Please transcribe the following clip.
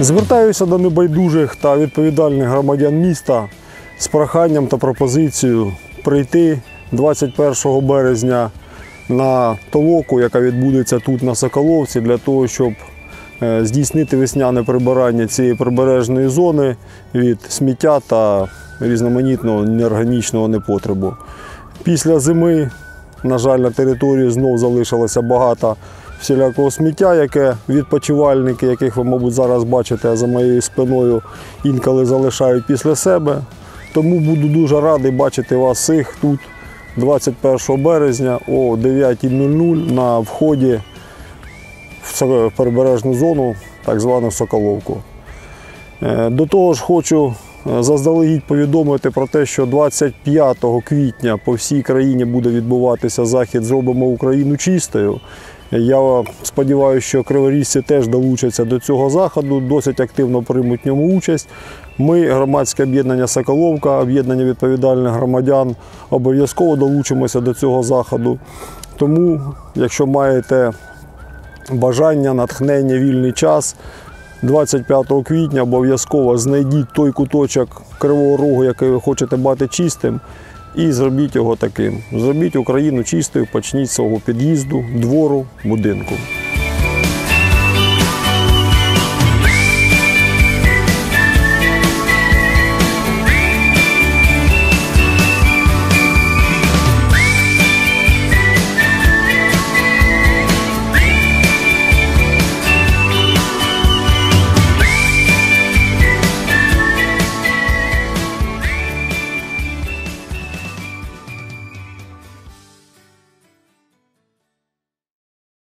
Звертаюся до небайдужих та відповідальних громадян міста з проханням та пропозицією прийти 21 березня на толоку, яка відбудеться тут на Соколовці, для того, щоб е, здійснити весняне прибирання цієї прибережної зони від сміття та різноманітного неорганічного непотребу. Після зими, на жаль, на території знов залишилося багато всілякого сміття, яке відпочивальники, яких ви, мабуть, зараз бачите за моєю спиною, інколи залишають після себе. Тому буду дуже радий бачити вас всіх тут 21 березня о 9.00 на вході в прибережну зону, так звану Соколовку. Е, До того ж, хочу е, заздалегідь повідомити про те, що 25 квітня по всій країні буде відбуватися захід Зробимо Україну чистою. Я сподіваюся, що криворізці теж долучаться до цього заходу, досить активно приймуть в ньому участь. Ми, громадське об'єднання Соколовка, об'єднання відповідальних громадян, обов'язково долучимося до цього заходу. Тому, якщо маєте бажання, натхнення, вільний час, 25 квітня обов'язково знайдіть той куточок Кривого Рогу, який ви хочете бачити чистим, і зробіть його таким. Зробіть Україну чистою, почніть з свого під'їзду, двору, будинку.